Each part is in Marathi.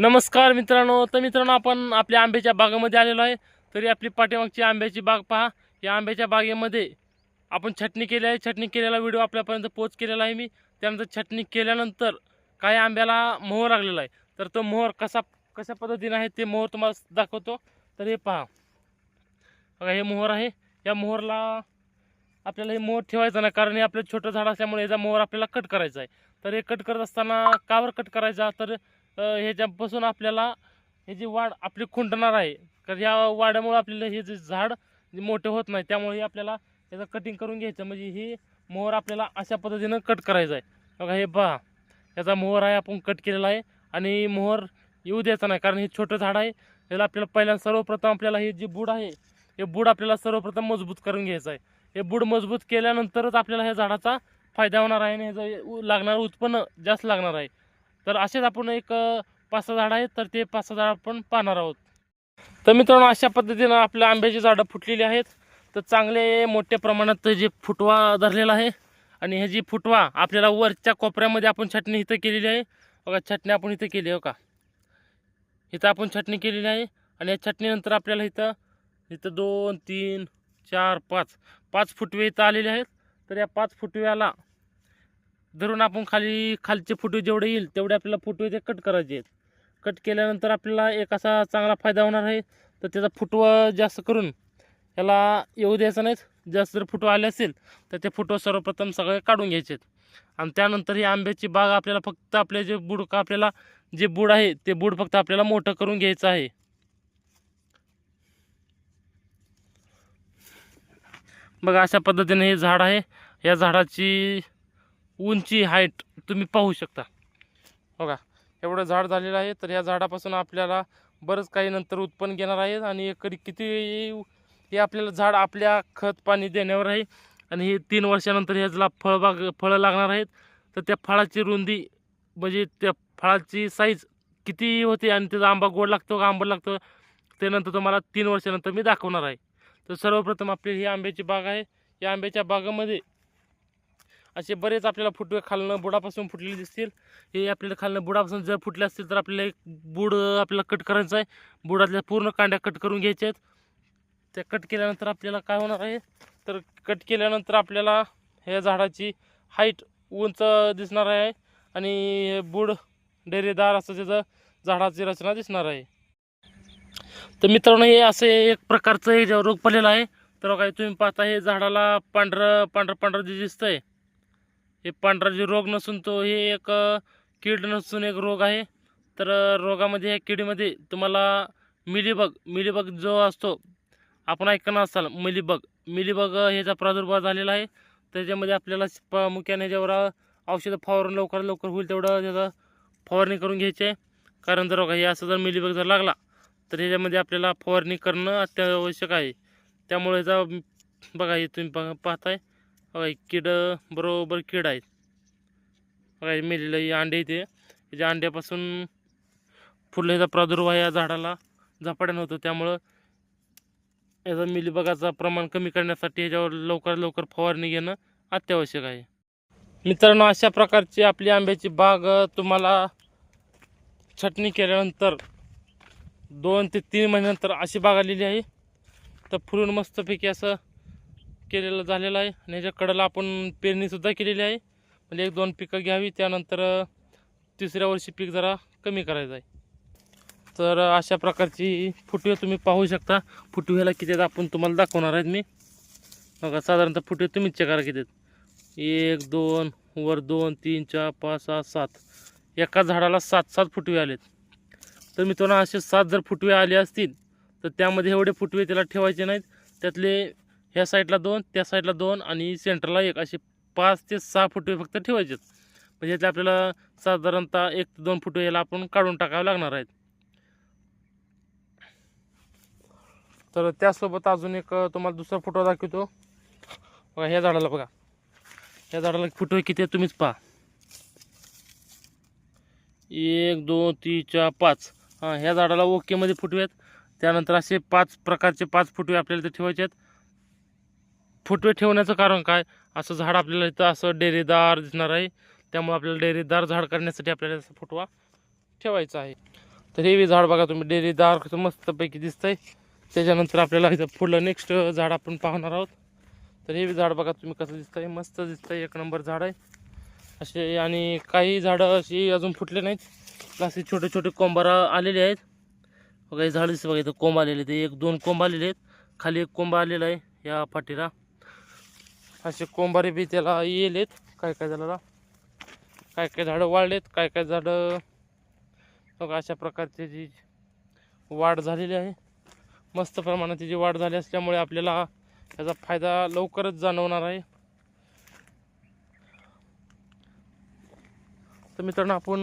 नमस्कार मित्रांनो. तर मित्रांनो आपण आपल्या आंब्याच्या बागेमध्ये आलेलो आहे. तरी आपली पाठीमागची आंब्याची बाग पहा. या आंब्याच्या बागेमध्ये आपण छटणी केली आहे. छटणी केलेला व्हिडिओ आपल्यापर्यंत पोच केलेला आहे मी. त्यानंतर छटणी केल्यानंतर काही आंब्याला मोहर लागलेला आहे. तर तो मोहर कसा कशा पद्धतीने आहे ते मोहर तुम्हाला दाखवतो. तर हे पहा. बघा हे मोहर आहे. या मोहरला आपल्याला हे मोहर ठेवायचं नाही कारण हे आपलं छोटं झाड असल्यामुळे याचा मोहर आपल्याला कट करायचा आहे. तर हे कट करत असताना कावर कट करायचा? तर ह्याच्यापासून आपल्याला हे जी वाढ आपली खुंटणार आहे कारण या वाढ्यामुळे आपल्याला हे जे झाड जे मोठे होत नाही त्यामुळेही आपल्याला याचं कटिंग करून घ्यायचं. म्हणजे ही मोहर आपल्याला अशा पद्धतीनं कट करायचं आहे. बघा हे पहा. याचा मोहर आहे आपण कट केलेला आहे. आणि मोहर येऊ द्यायचा नाही कारण हे छोटं झाड आहे. याला आपल्याला पहिल्यांदा सर्वप्रथम आपल्याला हे जे बूड आहे हे बूड आपल्याला सर्वप्रथम मजबूत करून घ्यायचं आहे. हे बूड मजबूत केल्यानंतरच आपल्याला ह्या झाडाचा फायदा होणार आहे आणि ह्याचं लागणारं उत्पन्न जास्त लागणार आहे. तर असेच आपण एक पाच सहा झाडं आहेत तर ते पाच सहा झाडं आपण पाहणार आहोत. तर मित्रांनो अशा पद्धतीनं आपल्या आंब्याची झाडं फुटलेली आहेत. तर चांगले मोठ्या प्रमाणात जे फुटवा धरलेला आहे आणि हे जी फुटवा आपल्याला वरच्या कोपऱ्यामध्ये आपण छटणी इथं केलेली आहे. बघा छटणी आपण इथं केली आहे हो का? इथं आपण छटणी केलेली आहे आणि या छटणीनंतर आपल्याला इथं इथं दोन तीन चार पाच पाच फुटवे इथं आलेले आहेत. तर या पाच फुटव्याला धरून आपण खाली खालचे फुटवे जेवढे येईल तेवढे आपल्याला फुटवे ते कट करायचे आहेत. कट केल्यानंतर आपल्याला एक असा चांगला फायदा होणार आहे. तर त्याचा फुटवं जास्त करून याला येऊ द्यायचं नाहीत. जास्त जर फुटवा आले असेल तर ते फुटवं सर्वप्रथम सगळे काढून घ्यायचे आहेत. आणि त्यानंतर ही आंब्याची बाग आपल्याला फक्त आपले जे बुड का आपल्याला जे बुड आहे ते बुड फक्त आपल्याला मोठं करून घ्यायचं आहे. बघा अशा पद्धतीने हे झाड आहे. या झाडाची उंची हाईट तुम्ही पाहू शकता. बघा एवढं झाड झालेलं आहे तर या झाडापासून आपल्याला बरंच काही नंतर उत्पन्न घेणार आहे आणि एकरी किती हे आपल्याला झाड आपल्या खत पाणी देण्यावर आहे. आणि हे तीन वर्षानंतर ह्याला फळबाग फळं लागणार आहेत. तर त्या फळाची रुंदी म्हणजे त्या फळाची साईज किती होते आणि त्याचा आंबा गोड लागतो का आंबट लागतो त्यानंतर तुम्हाला तीन वर्षानंतर मी दाखवणार आहे. तर सर्वप्रथम आपली ही आंब्याची बाग आहे. या आंब्याच्या बागेमध्ये असे बरेच आपल्याला फुटवे खालनं बुडापासून फुटलेले दिसतील. हे आपल्याला खालनं बुडापासून जर फुटले असतील तर आपल्याला एक बुड आपल्याला कट करायचं आहे. बुडातल्या पूर्ण कांड्या कट करून घ्यायच्या आहेत. त्या कट केल्यानंतर आपल्याला काय होणार आहे? तर कट केल्यानंतर आपल्याला ह्या झाडाची हाईट उंच दिसणार आहे आणि बुड डेरेदार असं त्याचं झाडाची रचना दिसणार आहे. तर मित्रांनो हे असे एक प्रकारचं हे रोग पडलेलं आहे. तर काय तुम्ही पाहता हे झाडाला पांढरं पांढरं पांढरं जे दिसतंय हे पांढरा जे रोग नसून तो हे एक कीड नसून एक रोग आहे. तर रोगामध्ये या किडीमध्ये तुम्हाला मिलीबग मिलीबग जो असतो आपण ऐकणं असाल मिलीबग. मिलीबग ह्याचा प्रादुर्भाव झालेला आहे. त्याच्यामध्ये आपल्याला प मुख्याने जेवढा औषधं फवारून लवकर लवकर होईल तेवढं त्याचं फवारणी करून घ्यायची आहे. कारण जर बघा हे असं जर मिलीबग जर लागला तर ह्याच्यामध्ये आपल्याला फवारणी करणं अत्यावश्यक आहे. त्यामुळे ह्याचा बघा हे तुम्ही पाहताय. बघा किड बरोबर कीड आहेत. बघा मेलेलं हे अंडे इथे. त्याच्या अंड्यापासून फुलाचा प्रादुर्भाव या झाडाला झपाट्यानं होतो. त्यामुळं याचा मिलीबगाचं प्रमाण कमी करण्यासाठी याच्यावर लवकर लवकर फवारणी घेणं अत्यावश्यक आहे. मित्रांनो अशा प्रकारची आपली आंब्याची बाग तुम्हाला छटणी केल्यानंतर दोन ते तीन महिन्यानंतर अशी बाग आलेली आहे. तर फुलून मस्तपैकी असं केलेलं झालेला आहे. आणि याच्या कडेला आपण पेरणीसुद्धा केलेली आहे. म्हणजे एक दोन पिकं घ्यावी त्यानंतर तिसऱ्या वर्षी पीक जरा कमी करायचं आहे. तर अशा प्रकारची फुटवे तुम्ही पाहू शकता. फुटव्याला किती आहेत आपण तुम्हाला दाखवणार आहेत मी. बघा साधारणतः फुटवे तुम्हीच चेक करा किती आहेत. एक दोन वर दोन तीन चार पाच सहा सात. एका झाडाला सात सात फुटवे आलेत. तर मित्रांनो असे सात जर फुटवे आले असतील तर त्यामध्ये एवढे फुटवे त्याला ठेवायचे नाहीत. त्यातले ह्या साईडला दोन त्या साईडला दोन आणि सेंटरला एक. असे पाच ते सहा फुटवे फक्त ठेवायचे म्हणजे यातले आपल्याला साधारणतः एक ते दोन फुटवे याला आपण काढून टाकावे लागणार आहेत. तर त्यासोबत अजून एक तुम्हाला दुसरा फोटो दाखवतो. बघा ह्या झाडाला बघा. ह्या झाडाला फुटवे किती आहे तुम्हीच पहा. एक दोन तीन चार पाच. हां ह्या झाडाला ओकेमध्ये फुटवे आहेत. त्यानंतर असे पाच प्रकारचे पाच फुटवे आपल्याला ते ठेवायचे आहेत. फुटवे ठेवण्याचं कारण काय? असं झाड आपल्याला इथं असं डेरेदार दिसणार आहे. त्यामुळे आपल्याला डेरेदार झाड करण्यासाठी आपल्याला असं फुटवा ठेवायचा आहे. तर हे बी झाड बघा तुम्ही डेरेदार कसं मस्तपैकी दिसतंय. त्याच्यानंतर आपल्याला इथं पुढलं नेक्स्ट झाड आपण पाहणार आहोत. तर हे बी झाड बघा तुम्ही कसं दिसतंय मस्त दिसतंय. एक नंबर झाड आहे. असे आणि काही झाडं अशी अजून फुटले नाहीत. असे छोटे छोटे कोंबारा आलेले आहेत. बघा हे झाड दिसतं बघा इथं कोंब आलेले ते एक दोन कोंब आलेले आहेत. खाली एक कोंब आलेला आहे या पाठीला असे कोंबारे बी त्याला येलेत. काय काय झाडाला? काय काय झाडं वाढलेत काय काय झाडं? बघा अशा प्रकारची जी वाढ झालेली आहे. मस्त प्रमाणात त्याची वाढ झाली असल्यामुळे आपल्याला त्याचा फायदा लवकरच जाणवणार आहे. तर मित्रांनो आपण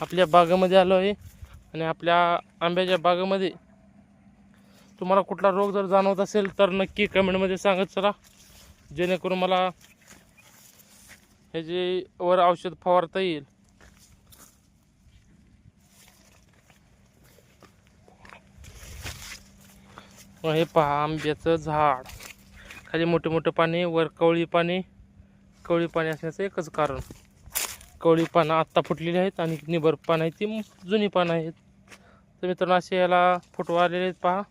आपल्या बागेमध्ये आलो आहे आणि आपल्या आंब्याच्या बागेमध्ये तुम्हाला कुठला रोग जर जाणवत असेल तर नक्की कमेंटमध्ये सांगत चला. जेणेकरून मला ह्याचे वर औषध फवारता येईल. हे पहा आंब्याचं झाड. खाली मोठे मोठे पाने वर कवळी पाणी कवळी पाणी असण्याचं एकच कारण. कवळी पानं आत्ता फुटलेली आहेत आणि निबर पानं आहेत ती जुनी पानं आहेत. तर मित्रांनो असे याला फुटवा आलेले आहेत पहा.